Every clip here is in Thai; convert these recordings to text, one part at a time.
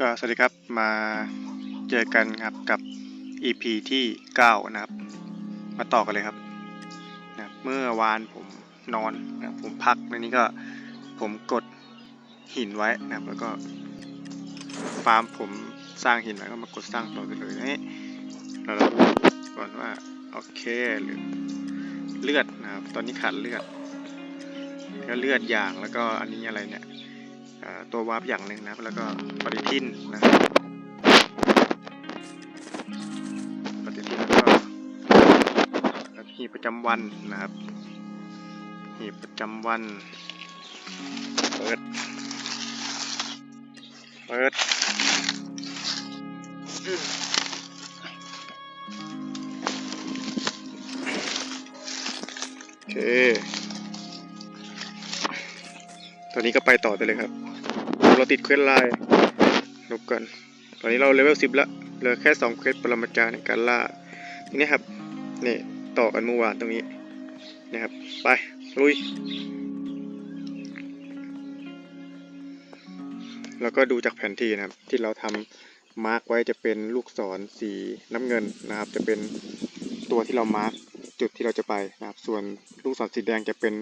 ก็สวัสดีครับมาเจอกันครับกับ EP ที่ 9 นะครับ มาต่อกันเลยครับนะเมื่อวานผมนอนนะผมพักในนี้ก็ผมกดหินไว้นะครับแล้วก็ฟาร์มผมสร้างหินไว้ก็มากดสร้างต่อไปเลยนี่เราเราดูก่อนว่าโอเคหรือเลือดนะครับตอนนี้ขาดเลือดก็เลือดอย่างแล้วก็อันนี้อะไรเนี่ย ตัววาร์ปอย่างหนึ่งนะครับ แล้วก็ปฏิทินนะครับปฏิทินแล้วก็หีบประจำวันนะครับ หีบประจำวัน เปิด เปิดโอเค ตอนนี้ก็ไปต่อได้เลยครับ เราติดเควสไลน์ลบกัน ตอนนี้เราเลเวลสิบละ เหลือแค่สองเควสปรมาจารย์ในการล่า ทีนี้ครับนี่ต่อกันเมื่อวานตรงนี้นะครับ ไป ลุย แล้วก็ดูจากแผนที่นะครับ ที่เราทำมาร์กไว้จะเป็นลูกศรสีน้ำเงินนะครับ จะเป็นตัวที่เรามาร์กจุดที่เราจะไปนะครับ ส่วนลูกศรสีแดงจะเป็น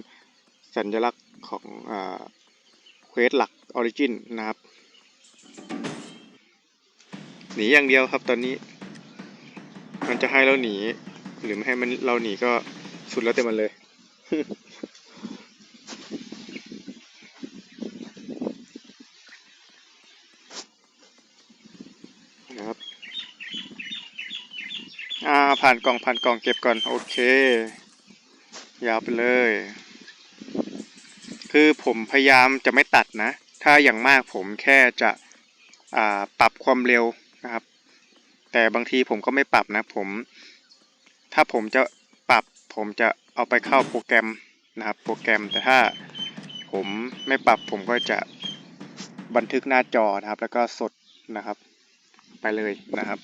สัญลักษณ์ของอ่า เควสหลักออริจินนะครับ หนีอย่างเดียวครับตอนนี้ มันจะให้เราหนี หรือไม่ให้มันเราหนีก็สุดแล้วแต่มันเลย นะครับ อ่าผ่านกล่องผ่านกล่องเก็บก่อน โอเค ยาวไปเลย คือผมพยายามจะไม่ตัดนะ ถ้าอย่างมากผมแค่จะปรับความเร็วนะครับ แต่บางทีผมก็ไม่ปรับนะผม ถ้าผมจะปรับผมจะเอาไปเข้าโปรแกรมนะครับ โปรแกรมแต่ถ้าผมไม่ปรับผมก็จะบันทึกหน้าจอนะครับ แล้วก็สดนะครับ ไปเลยนะครับ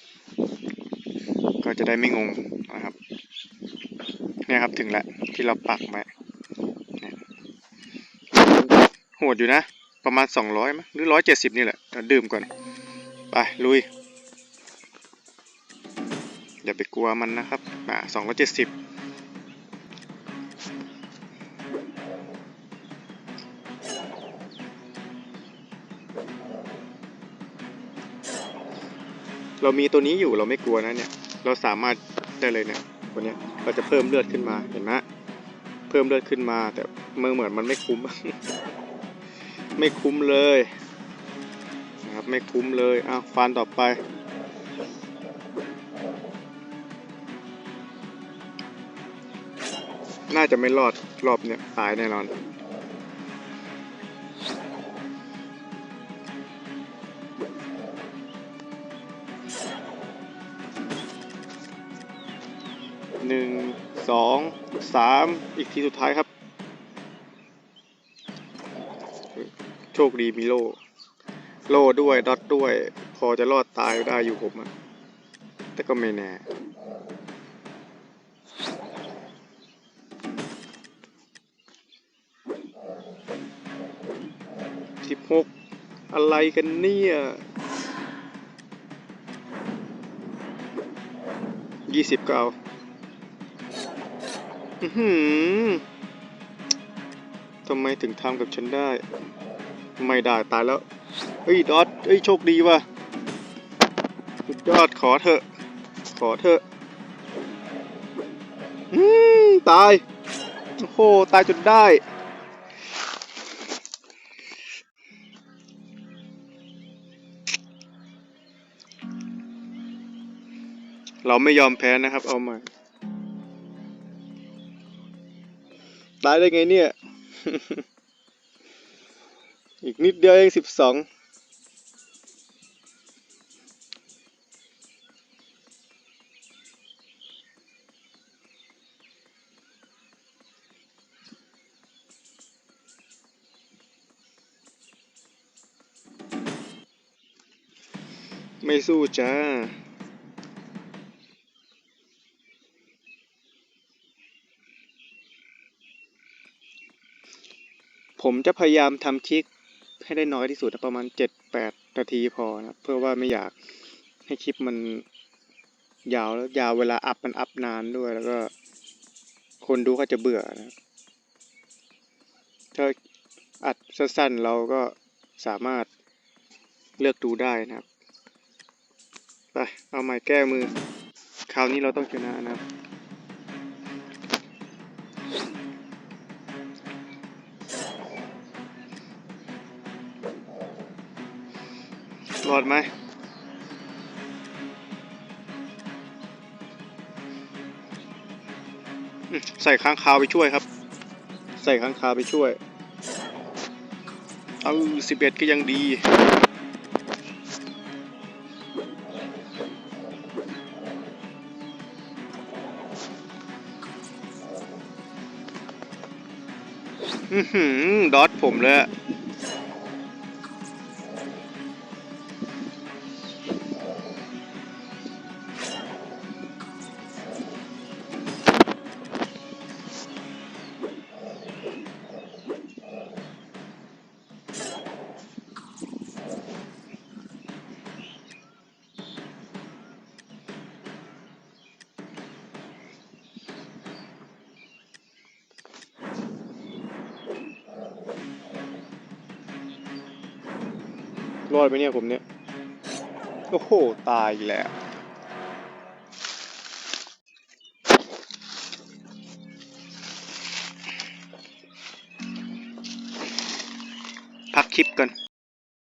ก็จะได้ไม่งงนะครับ เนี่ยครับถึงแล้วที่เราปักไว้ โหดอยู่นะ ประมาณ 200มั้ยหรือ 170 นี่แหละเดี๋ยวดื่มก่อน ไป ลุย อย่าไปกลัวมันนะครับอ่า270เรามีตัวนี้อยู่เราไม่กลัวนะเนี่ย เราสามารถได้เลยเนี่ยตัวเนี้ยเราจะเพิ่มเลือดขึ้นมาเห็นไหมเพิ่มเลือดขึ้นมาแต่เมื่อเหมือนมันไม่คุ้ม ไม่คุ้มเลยนะครับไม่คุ้มเลยอ้าวฟันต่อไปน่าจะไม่รอดรอบเนี่ยตายแน่นอน หนึ่ง สอง สาม อีกทีสุดท้ายครับ โชคดีมีโล่ โล่ด้วยดอทด้วย พอจะรอดตายได้อยู่ผมอะแต่ก็ไม่แน่สิบหกอะไรกันเนี่ยยี่สิบก็เอาอื้อหือทำไมถึงทำกับฉันได้ ไม่ได้ตายแล้วเฮ้ยดอทเฮ้ยโชคดีว่ะสุดยอดขอเถอะ ขอเถอะอืมตายโอ้โหตายจนได้เราไม่ยอมแพ้นะครับ เอามา ตายได้ไงเนี่ย อีกนิดเดียวเองสิบสองไม่สู้จ้า ผมจะพยายามทำคลิก ให้ได้น้อยที่สุดนะประมาณเจ็ดแปดนาทีพอนะเพื่อว่าไม่อยากให้คลิปมันยาวแล้วยาวเวลาอัพมันอัพนานด้วยแล้วก็ คนดูเขาจะเบื่อนะถ้าอัดสั้นๆเราก็สามารถเลือกดูได้นะครับไปเอาใหม่แก้มือ คราวนี้เราต้องชนะนะครับ รอดไหมใส่ค้างคาวไปช่วยครับ ใส่ค้างคาวไปช่วย เอาสิบเอ็ดก็ยังดีอือหือดอทผมเลย รอดไหมเนี่ยผมเนี่ย โอ้โห ตายอีกแล้ว พักคลิปกัน